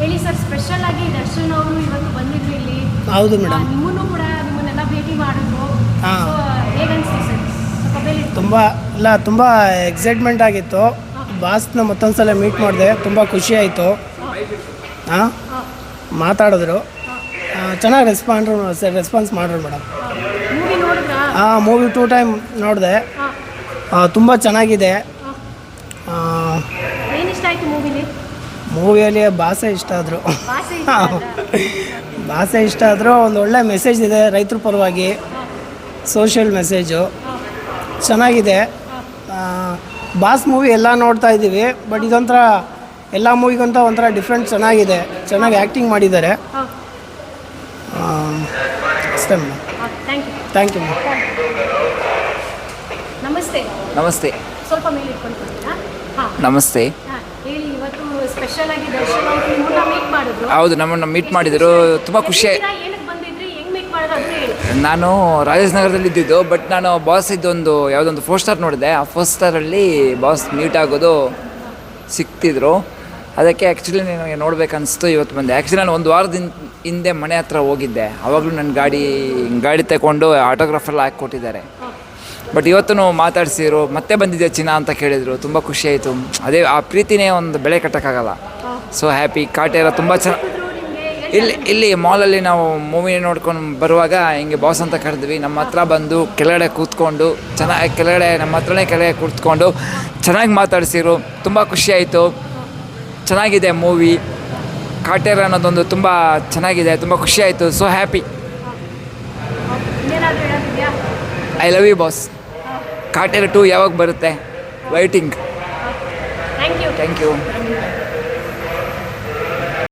ಹೇಳಿ sir special ಆಗಿ ದರ್ಶನ್ ಅವರು ಇವತ್ತು ಬಂದಿದ್ರು ಇಲ್ಲಿ. ಹೌದು ಮೇಡಮ್. ನಿಮ್ಮನ್ನು ಕೂಡ ನಿಮ್ಮನ್ನೆಲ್ಲ ಭೇಟಿ ಮಾಡಿದ್ರು. ಹೇಗನ್ಸ್ತು ಸರ್? ತುಂಬ ಇಲ್ಲ ತುಂಬ ಎಕ್ಸೈಟ್ಮೆಂಟ್ ಆಗಿತ್ತು. ಬಾಸ್ನ ಮತ್ತೊಂದು ಸಲ ಮೀಟ್ ಮಾಡಿದೆ. ತುಂಬ ಖುಷಿ ಆಯಿತು. ಹಾಂ? ಮಾತಾಡಿದ್ರು. ಚೆನ್ನಾಗಿ ರೆಸ್ಪಾಂಡ್ ರೆಸ್ಪಾನ್ಸ್ ಮಾಡ್ರು ಮೇಡಮ್. ಹಾಂ ಮೂವಿ ಟೂ ಟೈಮ್ ನೋಡಿದೆ. ತುಂಬ ಚೆನ್ನಾಗಿದೆ. ಮೂವಿಯಲ್ಲಿ ಭಾಷೆ ಇಷ್ಟ ಆದರು. ಭಾಷೆ ಇಷ್ಟ ಆದರೂ. ಒಂದು ಒಳ್ಳೆ ಮೆಸೇಜ್ ಇದೆ ರೈತರ ಪರವಾಗಿ. ಸೋಷಿಯಲ್ ಮೆಸೇಜು ಚೆನ್ನಾಗಿದೆ. ಬಾಸ್ ಮೂವಿ ಎಲ್ಲ ನೋಡ್ತಾ ಇದ್ದೀವಿ ಬಟ್ ಇದೊಂಥರ ಎಲ್ಲ ಮೂವಿಗಂತ ಒಂಥರ ಡಿಫ್ರೆಂಟ್ ಚೆನ್ನಾಗಿದೆ. ಚೆನ್ನಾಗಿ ಆ್ಯಕ್ಟಿಂಗ್ ಮಾಡಿದ್ದಾರೆ. ಅಷ್ಟೇ madam. Thank you thank you madam. ನಮಸ್ತೆ. ನಮಸ್ತೆ. ಸ್ವಲ್ಪ ಮೇಲೆ ಇಟ್ಕೊಂಡು ಬರ್ತೀರಾ ಹಾಂ. ನಮಸ್ತೆ. ಇವತ್ತು ಸ್ಪೆಷಲ್ ಆಗಿ ದರ್ಶನ್ ಅವರು ನಿಮ್ಮನ್ನ ಮೀಟ್ ಮಾಡಿದ್ರು. ಹೌದು ನಮ್ಮನ್ನು ಮೀಟ್ ಮಾಡಿದರು. ತುಂಬ ಖುಷಿ ನಾನು ಏನಕ್ಕೆ ಬಂದಿದ್ರಿ ಹೆಂಗ್ ಮೀಟ್ ಮಾಡಿದ್ರು ಅದನ್ನ ಹೇಳಿ. ನಾನು ರಾಜೇಶ್ನಗರದಲ್ಲಿ ಇದ್ದಿದ್ದು ಬಟ್ ನಾನು ಬಾಸ್ ಇದ್ದೊಂದು ಯಾವುದೊಂದು ಫೋರ್ ಸ್ಟಾರ್ ನೋಡಿದೆ. ಆ ಫೋರ್ ಸ್ಟಾರಲ್ಲಿ ಬಾಸ್ ಮೀಟ್ ಆಗೋದು ಸಿಕ್ತಿದ್ರು. ಅದಕ್ಕೆ ಆ್ಯಕ್ಚುಲಿ ನನಗೆ ನೋಡ್ಬೇಕನ್ನಿಸ್ತು ಇವತ್ತು ಬಂದೆ. ಆ್ಯಕ್ಚುಲಿ ನಾನು ಒಂದು ವಾರದ ಹಿಂದೆ ಮನೆ ಹತ್ರ ಹೋಗಿದ್ದೆ. ಆವಾಗಲೂ ನನ್ನ ಗಾಡಿ ಗಾಡಿ ತಗೊಂಡು ಆಟೋಗ್ರಾಫರ್ ಎಲ್ಲ ಹಾಕಿ ಕೊಟ್ಟಿದ್ದಾರೆ ಬಟ್ ಇವತ್ತು ನಾವು ಮಾತಾಡ್ಸಿದ್ರು ಮತ್ತೆ ಬಂದಿದ್ದೆ ಚಿನ್ನ ಅಂತ ಕೇಳಿದರು, ತುಂಬ ಖುಷಿ ಆಯಿತು. ಅದೇ ಆ ಪ್ರೀತಿನೇ ಒಂದು ಬೆಳೆ ಕಟ್ಟೋಕ್ಕಾಗಲ್ಲ. ಸೊ ಹ್ಯಾಪಿ ಕಾಟೇರ ತುಂಬ ಚೆನ್ನ ಇಲ್ಲಿ ಇಲ್ಲಿ ಮಾಲಲ್ಲಿ ನಾವು ಮೂವಿ ನೋಡ್ಕೊಂಡು ಬರುವಾಗ ಹಿಂಗೆ ಬಾಸ್ ಅಂತ ಕರೆದ್ವಿ. ನಮ್ಮ ಹತ್ರ ಬಂದು ಕೆಳಗಡೆ ಕೂತ್ಕೊಂಡು ಚೆನ್ನಾಗಿ ಕೆಳಗಡೆ, ನಮ್ಮ ಹತ್ರನೇ ಕೆಳಗೆ ಕೂತ್ಕೊಂಡು ಚೆನ್ನಾಗಿ ಮಾತಾಡಿಸಿರು. ತುಂಬ ಖುಷಿ ಆಯಿತು. ಚೆನ್ನಾಗಿದೆ ಮೂವಿ ಕಾಟೇರ ಅನ್ನೋದೊಂದು ತುಂಬ ಚೆನ್ನಾಗಿದೆ, ತುಂಬ ಖುಷಿ ಆಯಿತು. So happy I love you boss Kaatera two ಯಾವಾಗ ಬರುತ್ತೆ? Waiting thank you thank you